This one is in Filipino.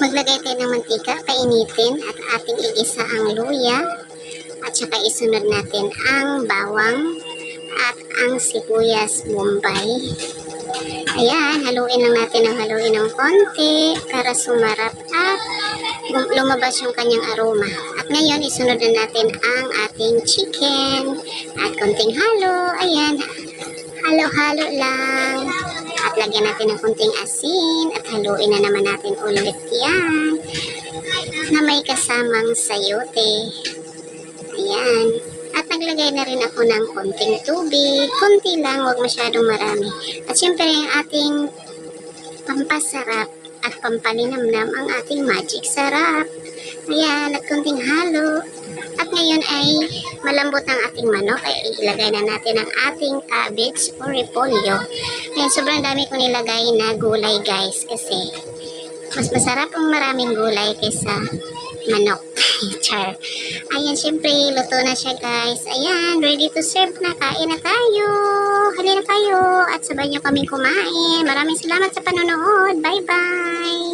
Maglagay tayo ng mantika, painitin at ating igisa ang luya at saka isunod natin ang bawang at ang sibuyas bombay. Ayan, haluin lang natin ng haluin ng konti para sumarap at lum- lumabas yung kanyang aroma. At ngayon, isunod na natin ang ating chicken at konting halo. Ayan, halo-halo lang. At lagyan natin ng konting asin at haluin na naman natin ulit yan na may kasamang sayote. Ayan. At naglagay na rin ako ng konting tubig. Konti lang, huwag masyadong marami. At syempre, yung ating pampasarap at pampalinamnam ang ating magic sarap. Ayan, at konting halo. At ngayon ay malambot ang ating manok. Ay ilagay na natin ang ating cabbage o repolyo. Ayan, sobrang dami ko nilagay na gulay guys kasi mas masarap ang maraming gulay kaysa manok. Char. Ayan, syempre, luto na siya guys. Ayan, ready to serve na. Kain na tayo. Halina kayo at sabay niyo kaming kumain. Maraming salamat sa panonood. Bye-bye.